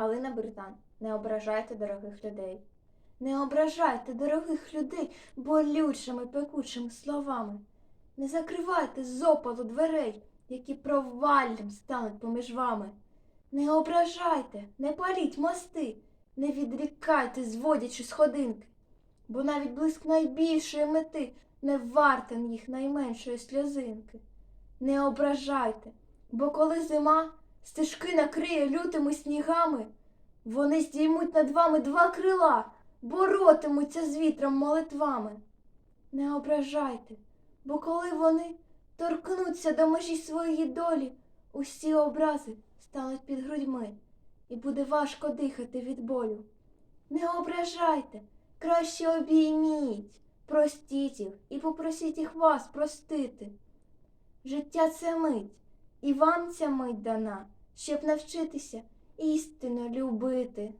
Галина Британ, не ображайте дорогих людей. Не ображайте дорогих людей болючими пекучими словами. Не закривайте з опалу дверей, які проваллям стануть поміж вами. Не ображайте, не паліть мости, не відрікайте, зводячи сходинки, бо навіть блиск найбільшої мети не вартим їх найменшої сльозинки. Не ображайте, бо коли зима стежки накриє лютими снігами, вони здіймуть над вами два крила, боротимуться з вітром молитвами. Не ображайте, бо коли вони торкнуться до межі своєї долі, усі образи стануть під грудьми, і буде важко дихати від болю. Не ображайте, краще обійміть, простіть їх і попросіть їх вас простити. Життя це мить, і вам ця мить дана, щоб навчитися істинно любити.